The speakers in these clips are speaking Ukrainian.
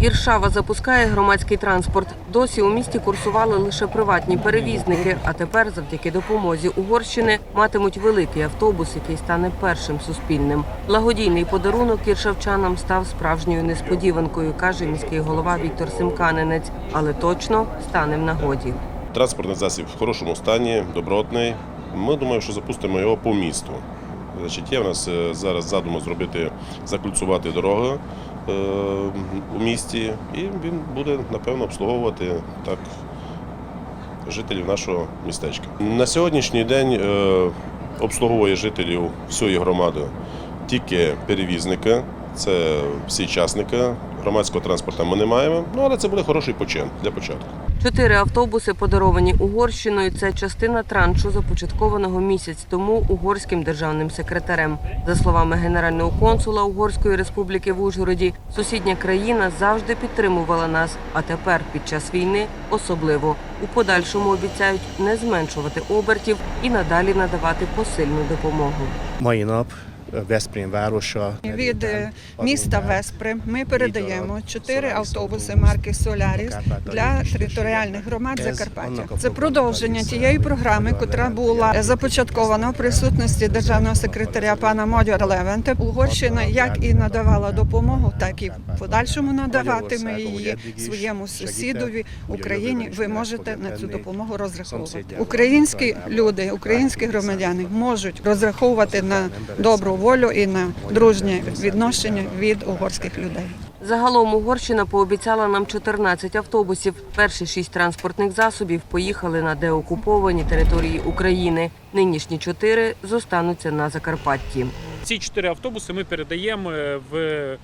Іршава запускає громадський транспорт. Досі у місті курсували лише приватні перевізники, а тепер, завдяки допомозі Угорщини, матимуть великий автобус, який стане першим суспільним. Благодійний подарунок іршавчанам став справжньою несподіванкою, каже міський голова Віктор Симканинець, але точно стане в нагоді. Транспортний засіб в хорошому стані, добротний. Ми думаємо, що запустимо його по місту. Значить, є в нас е, зараз задума зробити, закульцувати дороги е, у місті, і він буде, напевно, обслуговувати так жителів нашого містечка. На сьогоднішній день е, обслуговує жителів всієї громади тільки перевізники, це всі частники. Громадського транспорту ми не маємо, ну але це буде хороший почин для початку. Чотири автобуси, подаровані Угорщиною. Це частина траншу, започаткованого місяць тому угорським державним секретарем. За словами генерального консула Угорської республіки в Ужгороді, сусідня країна завжди підтримувала нас, а тепер, під час війни, особливо у подальшому обіцяють не зменшувати обертів і надалі надавати посильну допомогу. Mai nap Veszprém városa Від е, міста Веспри ми передаємо чотири автобуси марки Соляріс для територіальних громад Закарпаття. Це продовження тієї програми, е, котра була започаткована в присутності державного секретаря пана Модяра Левенте. Угорщина як і надавала допомогу, так і в подальшому надаватиме її своєму сусідові Україні. Ви можете на цю допомогу розраховувати. Українські люди, українські громадяни можуть розраховувати на добру волю і на дружнє відношення від угорських людей. Загалом Угорщина пообіцяла нам 14 автобусів. Перші шість транспортних засобів поїхали на деокуповані території України. Нинішні чотири зостануться на Закарпатті. Ці чотири автобуси ми передаємо в е,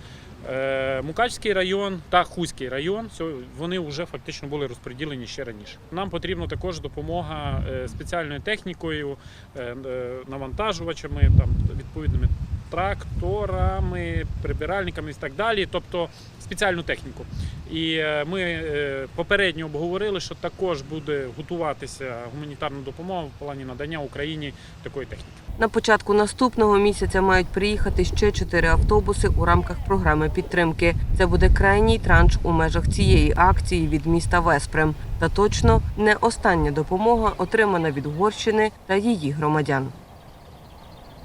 Мукачський район та Хуський район. Вони вже фактично були розподілені ще раніше. Нам потрібна також допомога е, спеціальною технікою, е, е, навантажувачами, там відповідними тракторами, прибиральниками і так далі. Тобто спеціальну техніку. І е, ми е, попередньо обговорили, що також буде готуватися гуманітарна допомога в плані надання Україні такої техніки. На початку наступного місяця мають приїхати ще чотири автобуси у рамках програми підтримки. Це буде крайній транш у межах цієї акції від міста Веспрем. Та точно не остання допомога, отримана від Угорщини та її громадян.